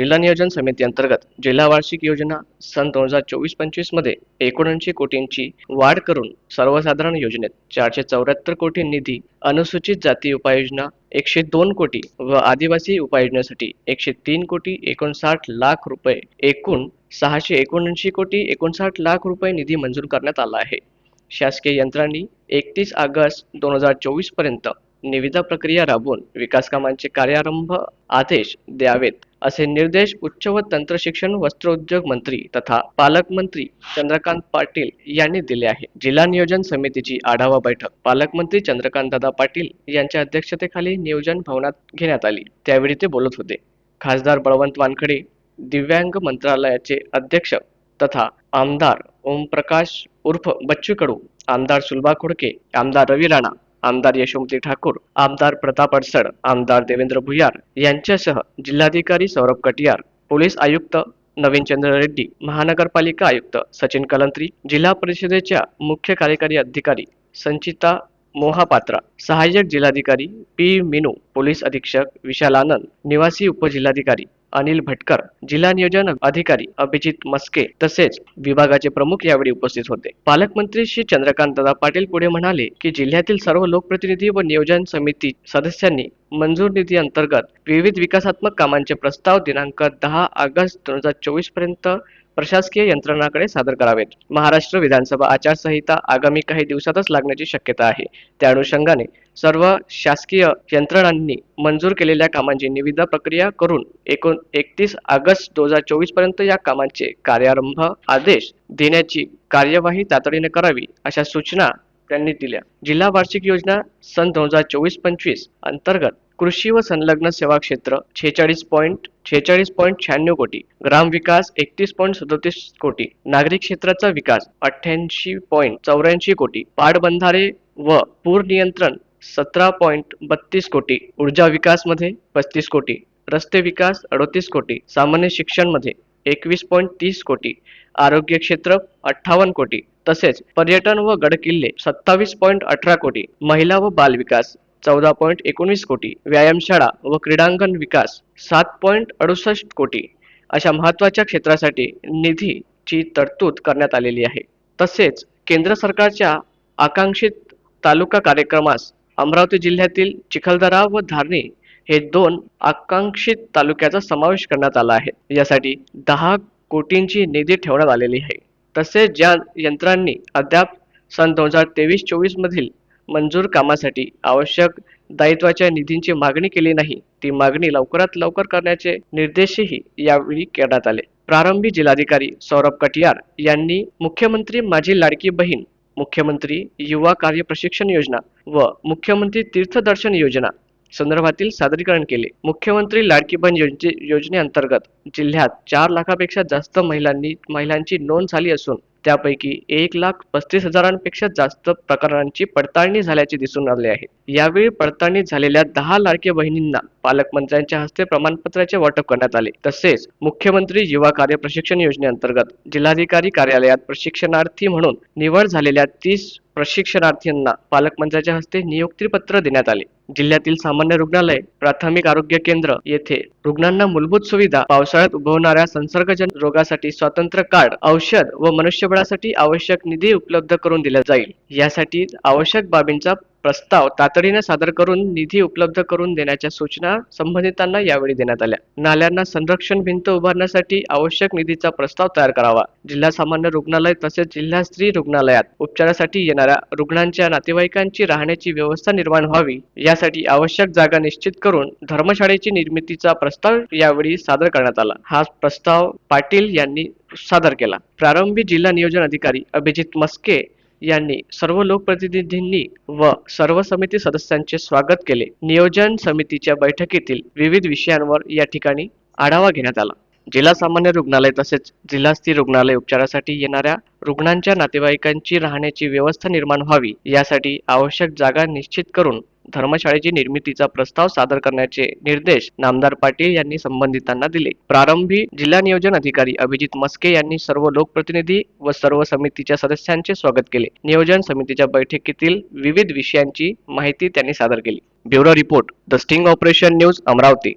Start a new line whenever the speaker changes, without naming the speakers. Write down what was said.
जिल्हा नियोजन समिती अंतर्गत जिल्हा वार्षिक योजना सन दोन हजार चोवीस पंचवीसमध्ये एकोणऐंशी कोटींची वाढ करून सर्वसाधारण योजनेत चारशे चौऱ्याहत्तर कोटी निधी अनुसूचित जाती उपाययोजना एकशे दोन कोटी व आदिवासी उपाययोजनेसाठी एकशे तीन कोटी एकोणसाठ लाख रुपये एकूण सहाशे एकोणऐंशी कोटी एकोणसाठ लाख रुपये निधी मंजूर करण्यात आला आहे. शासकीय यंत्रांनी एकतीस ऑगस्ट दोन हजार चोवीसपर्यंत निविदा प्रक्रिया राबवून विकास कामांचे कार्यारंभ आदेश द्यावेत. असे निर्देश उच्च व तंत्रशिक्षण वस्त्रोद्योग मंत्री तथा पालकमंत्री चंद्रकांत पाटील यांनी दिले आहे. जिल्हा नियोजन समितीची आढावा बैठक पालकमंत्री चंद्रकांतदादा पाटील यांच्या अध्यक्षतेखाली नियोजन भवनात घेण्यात आली. त्यावेळी ते बोलत होते. खासदार बळवंत वानखडे दिव्यांग मंत्रालयाचे अध्यक्ष तथा आमदार ओमप्रकाश उर्फ बच्चू कडू आमदार सुलभा खोडके आमदार रवी राणा आमदार यशोमती ठाकूर आमदार प्रताप अडसड आमदार देवेंद्र भुयार यांच्यासह जिल्हाधिकारी सौरभ कटियार पोलीस आयुक्त नवीन चंद्र रेड्डी महानगरपालिका आयुक्त सचिन कलंत्री जिल्हा परिषदेच्या मुख्य कार्यकारी अधिकारी संचिता मोहापात्रा सहाय्यक जिल्हाधिकारी पी मीनू पोलीस अधीक्षक विशाल आनंद निवासी उपजिल्हाधिकारी अनिल भटकर जिल्हा नियोजन अधिकारी अभिजित मस्के तसेच विभागाचे प्रमुख यावेळी उपस्थित होते. पालकमंत्री श्री चंद्रकांत दादा पाटील पुढे म्हणाले की जिल्ह्यातील सर्व लोकप्रतिनिधी व नियोजन समिती सदस्यांनी मंजूर निधी अंतर्गत विविध विकासात्मक कामांचे प्रस्ताव दिनांक दहा ऑगस्ट दोन हजार चोवीसपर्यंत प्रशासकीय यंत्रणाकडे सादर करावेत. महाराष्ट्र विधानसभा आचारसंहिता आगामी काही दिवसातच लागण्याची शक्यता आहे. त्या अनुषंगाने सर्व शासकीय यंत्रणांनी मंजूर केलेल्या कामांची निविदा प्रक्रिया करून एकूण एकतीस ऑगस्ट दोन हजार चोवीसपर्यंत या कामांचे कार्यारंभ आदेश देण्याची कार्यवाही तातडीने करावी अशा सूचना त्यांनी दिल्या. जिल्हा वार्षिक योजना सन दोन हजार चोवीस पंचवीस अंतर्गत कृषी व संलग्न सेवा क्षेत्र छेचाळीस पॉईंट छेचाळीस पॉईंट शहाण्णव कोटी. ग्राम विकास एकतीस पॉईंट सदोतीस कोटी. नागरिक क्षेत्राचा विकास अठ्ठ्याऐंशी पॉईंट चौऱ्याऐंशी कोटी. पाटबंधारे व पूर नियंत्रण सतरा पॉईंट बत्तीस कोटी. ऊर्जा विकासमध्ये पस्तीस कोटी. रस्ते विकास अडतीस कोटी. सामान्य शिक्षणमध्ये एकवीस पॉईंट तीस कोटी. आरोग्य क्षेत्र अठ्ठावन्न कोटी. तसेच पर्यटन व गडकिल्ले सत्तावीस पॉईंट अठरा कोटी. महिला व बाल विकास चौदा पॉईंट एकोणीस कोटी. व्यायामशाळा व क्रीडांगण विकास सात पॉईंट अडुसष्ट कोटी. अशा महत्त्वाच्या क्षेत्रासाठी निधीची तरतूद करण्यात आलेली आहे. तसेच केंद्र सरकारच्या आकांक्षित तालुका कार्यक्रमास अमरावती जिल्ह्यातील चिखलदरा व धारणी हे दोन आकांक्षित तालुक्याचा समावेश करण्यात आला आहे. यासाठी दहा कोटींची निधी ठेवण्यात आलेली आहे. तसेच ज्या यंत्रांनी अद्याप सन दोन हजार तेवीस चोवीस मधील मंजूर कामासाठी आवश्यक दायित्वाच्या निधींची मागणी केली नाही. ती मागणी लवकरात लवकर करण्याचे निर्देशही यावेळी करण्यात आले. प्रारंभी जिल्हाधिकारी सौरभ कटियार यांनी मुख्यमंत्री माझी लाडकी बहीण मुख्यमंत्री युवा कार्य प्रशिक्षण योजना व मुख्यमंत्री तीर्थदर्शन योजना संदर्भातील सादरीकरण केले. मुख्यमंत्री लाडकी बहीण योजने योजनेअंतर्गत जिल्ह्यात चार लाखापेक्षा जास्त महिलांनी महिलांची नोंद झाली असून त्यापैकी एक लाख पस्तीस हजारांपेक्षा जास्त प्रकरणांची पडताळणी झाल्याचे दिसून आले आहे. यावेळी पडताळणी झालेल्या दहा लाडक्या बहिणींना पालकमंत्र्यांच्या हस्ते प्रमाणपत्राचे वाटप करण्यात आले. तसेच मुख्यमंत्री युवा कार्य प्रशिक्षण योजनेअंतर्गत जिल्हाधिकारी कार्यालयात प्रशिक्षणार्थी म्हणून निवड झालेल्या तीस प्रशिक्षणार्थींना पालकमंत्र्यांच्या हस्ते नियुक्तीपत्र देण्यात आले. जिल्ह्यातील सामान्य रुग्णालय प्राथमिक आरोग्य केंद्र येथे रुग्णांना मूलभूत सुविधा पावसाळ्यात उद्भवणाऱ्या संसर्गजन्य रोगासाठी स्वातंत्र्य कार्ड औषध व मनुष्य मनुष्यबळासाठी आवश्यक निधी उपलब्ध करून दिला जाईल. यासाठी आवश्यक बाबींचा प्रस्ताव तातडीने सादर करून निधी उपलब्ध करून देण्याच्या सूचना संबंधितांना यावेळी देण्यात आल्या. नाल्यांना संरक्षण भिंत उभारण्यासाठी आवश्यक निधीचा प्रस्ताव तयार करावा. जिल्हा सामान्य रुग्णालय तसेच जिल्हा स्त्री रुग्णालयात उपचारासाठी येणाऱ्या रुग्णांच्या नातेवाईकांची राहण्याची व्यवस्था निर्माण व्हावी यासाठी आवश्यक जागा निश्चित करून धर्मशाळेची निर्मितीचा प्रस्ताव यावेळी सादर करण्यात आला. हा प्रस्ताव पाटील यांनी सादर केला. प्रारंभी जिल्हा नियोजन अधिकारी अभिजित मस्के यांनी सर्व लोकप्रतिनिधींनी व सर्व समिती सदस्यांचे स्वागत केले. नियोजन समितीच्या बैठकीतील विविध विषयांवर या ठिकाणी आढावा घेण्यात आला. जिल्हा सामान्य रुग्णालय तसेच जिल्हास्थी रुग्णालय उपचारासाठी येणाऱ्या रुग्णांच्या नातेवाईकांची राहण्याची व्यवस्था निर्माण व्हावी यासाठी आवश्यक जागा निश्चित करून धर्मशाळेची निर्मितीचा प्रस्ताव सादर करण्याचे निर्देश नामदार पाटील यांनी संबंधितांना दिले. प्रारंभी जिल्हा नियोजन अधिकारी अभिजित मस्के यांनी सर्व लोकप्रतिनिधी व सर्व समितीच्या सदस्यांचे स्वागत केले. नियोजन समितीच्या बैठकीतील विविध विषयांची माहिती त्यांनी सादर केली. Bureau report the sting operation news Amravati.